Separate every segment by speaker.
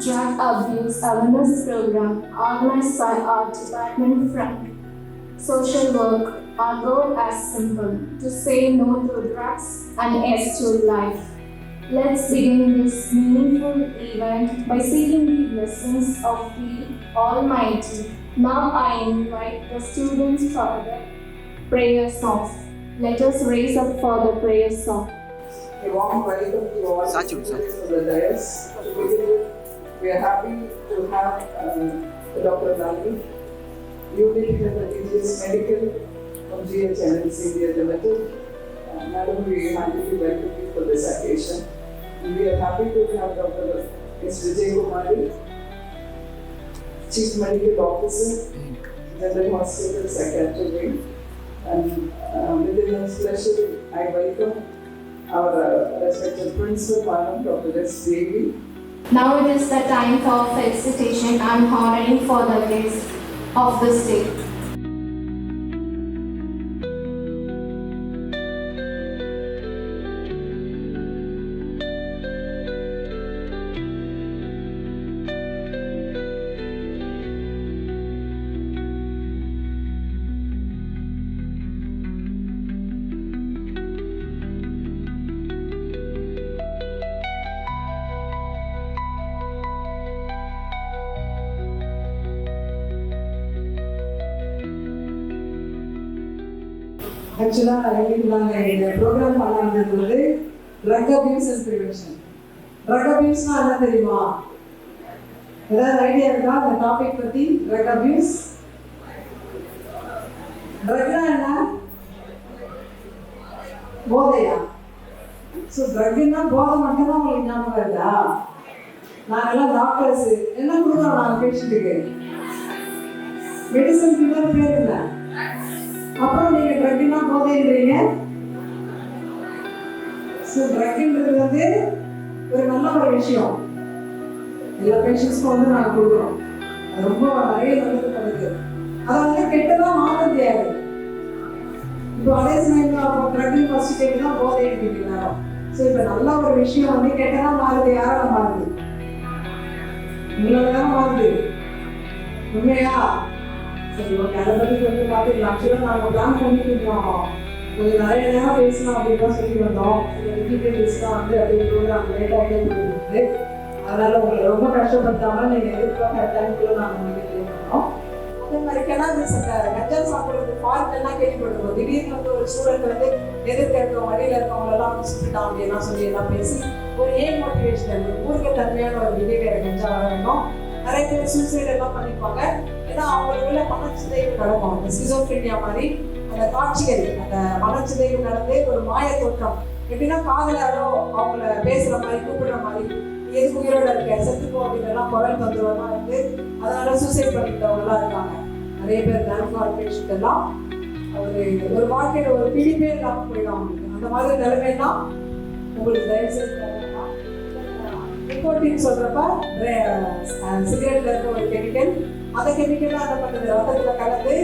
Speaker 1: drug abuse awareness program organized by our department from social work. Our goal is simple to say no to drugs and yes to life. Let's begin this meaningful event by seeking the blessings of the Almighty. Now I invite the students for the prayer song. Let us raise up for the prayer song.
Speaker 2: A warm welcome to all
Speaker 3: Sachu,
Speaker 2: students of the We are happy to have um, Dr. Nandi, Unit Head of India's Medical from GHNL India Limited. Uh, Madam, we heartily welcome you for this occasion. And we are happy to have Dr. S. Vijay Kumari, Chief Medical Officer, General Hospital Secretary. And uh, within his pleasure, I welcome our uh, respected principal, Madam Dr. S. Devi.
Speaker 1: Now it is the time for felicitation and honoring for the guests of this day.
Speaker 2: ஆக்சுவலாக எங்களுக்கு நாங்கள் இந்த programme பண்ணாதது வந்து drug abuse and prevention drug அபியூஸ்னா என்ன தெரியுமா? ஏதாவது idea இருக்கா? இந்த டாபிக் பற்றி ட்ரக் அபியூஸ் ட்ரக்னா என்ன? போதையா? ஸோ ட்ரக்னா போதை மட்டும்தான் உங்களுக்கு ஞாபகம் இருக்கா நாங்கெல்லாம் டாக்டர்ஸ் என்ன கொடுக்குறோம் நாங்கள் பேஷண்ட்டுக்கு மெடிசன் பேர் இல்லை அப்புறம் நீங்க ட்ரக்னா போதைன்றீங்க ஸோ ட்ரக்ன்றது வந்து ஒரு நல்ல ஒரு விஷயம். எல்லா பேஷண்ட்ஸ்க்கும் வந்து நாங்கள் கொடுக்குறோம். அது ரொம்ப நிறைய நல்லது பண்ணுது. அதை வந்து கெட்டதா மாற்ற முடியாது. இப்போ அதே சமயத்தில் அப்போ ட்ரக்கிங் ஃபர்ஸ்ட் கேட்டு தான் போதை எடுத்துக்கிட்டு ஸோ இப்போ நல்ல ஒரு விஷயம் வந்து கெட்டதா மாறுது யாரால மாறுது? உங்களால தான் மாறுது. உண்மையா? சரி ஓகே அதை பற்றி கொஞ்சம் பார்த்துக்கலாம் ஆக்சுவலாக நாங்கள் பிளான் பண்ணிட்டு கொஞ்சம் நிறைய நேரம் பேசலாம் அப்படின்னு தான் சொல்லி வந்தோம் டீட்டெயில்ஸ்லாம் வந்து அப்படியே ப்ரோக்ராம் லேட்டாகிட்டே போயிருக்கு அதனால உங்களை ரொம்ப கஷ்டப்படுத்தாமல் நீங்கள் எதிர்பார்க்குற டைமுக்குள்ள நாங்கள் உங்களுக்கு கிளீன் பண்ணோம் அதே மாதிரி கெனாபிஸ் அந்த சாப்பிட்றது ஃபால்ட் எல்லாம் கேள்விப்பட்டிருக்கோம் திடீர்னு வந்து ஒரு ஸ்டூடெண்ட் வந்து எதிர்க்க இருக்கவங்க வழியில் இருக்கவங்களெல்லாம் வந்து சுட்டுட்டான் அப்படின்னா சொல்லி எல்லாம் பேசி ஒரு ஏன் மோட்டிவேஷன் ஊருக்கு தன்மையான ஒரு பிஹேவியர் கஞ்சா வரணும். நிறைய பேர் சூசைட் எல்லாம் பண்ணிப்பாங்க. ஏன்னா அவங்களுக்குள்ள மனச்சிதைவு நடக்கும். அந்த சிசோஃப்ரினியா மாதிரி அந்த காட்சிகள் அந்த மனச்சிதைவு நடந்து ஒரு மாய தோற்றம். எப்படின்னா காதலாரோ அவங்கள பேசுற மாதிரி கூப்பிடுற மாதிரி எதுக்கு உயிரோட இருக்க? செத்துப்போ அப்படின்றலாம் குரல் தந்துருவெல்லாம் இருந்து அதனால சூசைட் பண்ணிட்டவங்களாம் இருக்காங்க. நிறைய பேர் தனுகார் பேஷண்ட் எல்லாம் ஒரு ஒரு வாழ்க்கையில ஒரு பிடிப்பே இல்லாமல் போயிடும். அவங்களுக்கு அந்த மாதிரி நிலைமைலாம் உங்களுக்கு தயவு செய்து வேண்டாம். நிக்கோட்டின் சொல்றப்ப சிகரெட்ல இருக்க ஒரு கெமிக்கல் அந்த கெமிக்கல் என்ன பண்ணுது. ரத்தத்தில் கலந்து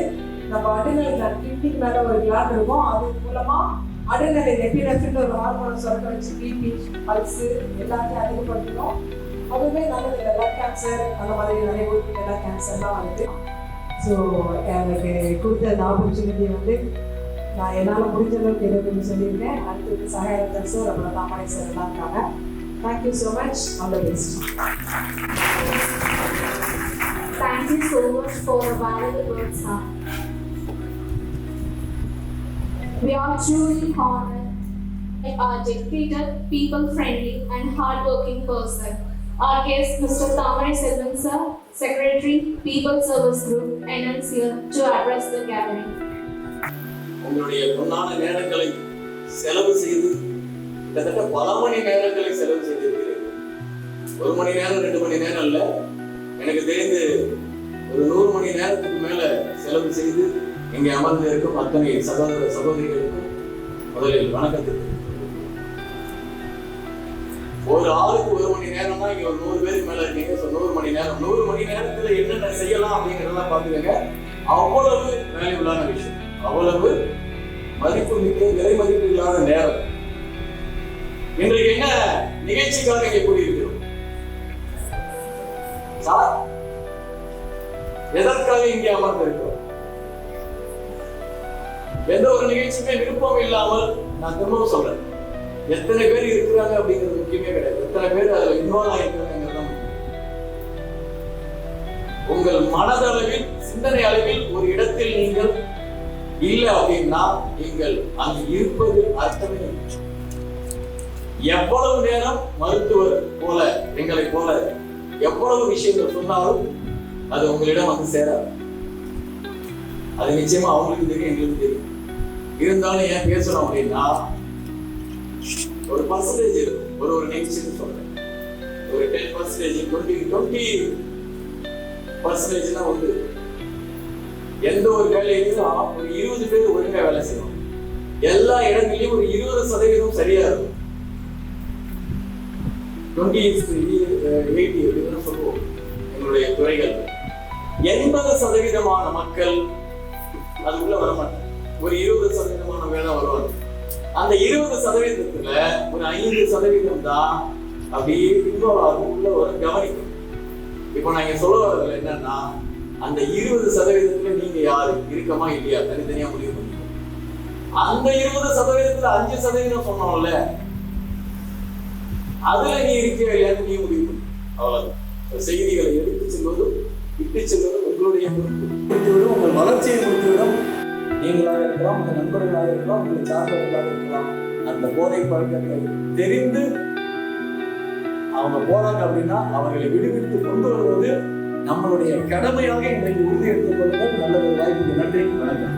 Speaker 2: நம்ம அடிநிலை கிட்னிக்கு மேலே ஒரு கிளாண்ட் இருக்கும். அது மூலமாக அடுநிலை எபினெஃபின் ஒரு ஹார்மோன் சுரக்க வச்சு பிபி பல்ஸு எல்லாத்தையும் அதிகப்படுத்தணும் அதுவுமே நல்லது இல்லை. கேன்சர் அந்த மாதிரி நிறைய உறுப்பு எல்லா கேன்சர்லாம் வருது. ஸோ எனக்கு கொடுத்த அந்த ஆப்பர்ச்சுனிட்டி வந்து நான் என்னால் முடிஞ்ச அளவுக்கு இருக்குன்னு சொல்லியிருக்கேன். அடுத்தது சகாயத்தன் சார் அப்புறம் தாமரை சார் எல்லாம் இருக்காங்க thank you so much all the best
Speaker 1: Thank you so much for the valuable words, sir. We are truly honored by our dedicated, people-friendly and hardworking person. Our guest, Mr. Tamarai Selvan, sir, Secretary, People Service Group, and here to address the gathering.
Speaker 3: உங்களுடைய பொன்னான நேரங்களை செலவு செய்து கிட்டத்தட்ட பல மணி நேரங்களை செலவு செய்திருக்கிறீர்கள் ஒரு மணி நேரம் ரெண்டு மணி நேரம் இல்ல எனக்கு தெரிந்து ஒரு நூறு மணி நேரத்துக்கு மேல செலவு செய்து இங்கே அமர்ந்து இருக்கும் அத்தனை சகோதர சகோதரிகளுக்கும் முதலில் வணக்கத்தை ஒரு ஆளுக்கு ஒரு மணி நேரம்னா இங்க ஒரு நூறு பேருக்கு மேல இருக்கீங்க. ஸோ நூறு மணி நேரம் நூறு மணி நேரத்துல என்னென்ன செய்யலாம் அப்படிங்கறதெல்லாம் பாத்துக்கங்க அவ்வளவு வேல்யூபிளான விஷயம். அவ்வளவு மதிப்பு மிக்க விலை மதிப்பு இல்லாத நேரம். இன்றைக்கு என்ன நிகழ்ச்சிக்காக இங்கே கூடியிருக்கிறோம்? சார்? எதற்காக இங்கே அமர்ந்திருக்கிறோம்? எந்த ஒரு நிகழ்ச்சியுமே விருப்பம் இல்லாமல் நான் திரும்பவும் சொல்றேன். எத்தனை பேர் இருக்கிறாங்க அப்படிங்கிறது முக்கியமே கிடையாது. எத்தனை பேர் அதுல இன்வால்வ் ஆயிருக்காங்க உங்கள் மனதளவில் சிந்தனை அளவில் ஒரு இடத்தில் நீங்கள் இல்லை அப்படின்னா நீங்கள் அங்கு இருப்பது அர்த்தமே எவ்வளவு நேரம் மருத்துவர் போல எங்களை போல எவ்வளவு விஷயங்கள் சொன்னாலும் அது உங்களிடம் வந்து சேராது. அது நிச்சயமா அவங்களுக்கு தெரியும் எங்களுக்கு தெரியும். இருந்தாலும் ஏன் பேசணும் அப்படின்னா ஒரு பர்சன்டேஜ் இருக்கும் ஒரு ஒரு நெக்ஸ்ட் சொல்றேன். ஒரு டென் பர்சன்டேஜ் டுவெண்ட்டி டுவெண்ட்டி தான் வந்து எந்த ஒரு வேலையிலும் ஒரு இருபது பேர் ஒழுங்கா வேலை செய்யணும் எல்லா இடங்களிலும் ஒரு இருபது சதவீதம் சரியா இருக்கும். டுவெண்ட்டி எயிட்டி அப்படின்னு சொல்லுவோம். எங்களுடைய துறைகள். எண்பது சதவீதமான மக்கள் அதுக்குள்ள வர மாட்டாங்க. ஒரு இருபது சதவீதமான வேலை வருவாங்க. அந்த இருபது சதவீதத்துல ஒரு ஐந்து சதவீதம் தான் அப்படியே இன்வால்வ் உள்ள ஒரு கவனிக்கும் இப்போ நான் இங்க சொல்ல வரதுல என்னன்னா அந்த இருபது சதவீதத்துல நீங்க யாரு? இருக்கமா இல்லையா? தனித்தனியா முடிவு அந்த இருபது சதவீதத்துல அஞ்சு சதவீதம் சொன்னோம்ல அதுல நீ இருக்கியா இல்லையான்னு நீ முடிவு பண்ணு. அவ்வளவுதான். செய்திகளை எடுத்து செல்வது செல்வதும் கொடுத்துவிடும் உங்கள் வளர்ச்சியை கொடுத்துவிடும் நீங்களாக இருக்கலாம் உங்கள் நண்பர்களாக இருக்கலாம் உங்களை சார்ந்தவர்களாக இருக்கலாம். அந்த போதை பழக்கத்தை தெரிந்து அவங்க போறாங்க அப்படின்னா அவர்களை விடுவித்து கொண்டு வருவது நம்மளுடைய கடமையாக இன்றைக்கு உறுதி எடுத்துக் கொள்ளுங்கள். நல்ல ஒரு வாய்ப்புக்கு நன்றி வணக்கம்.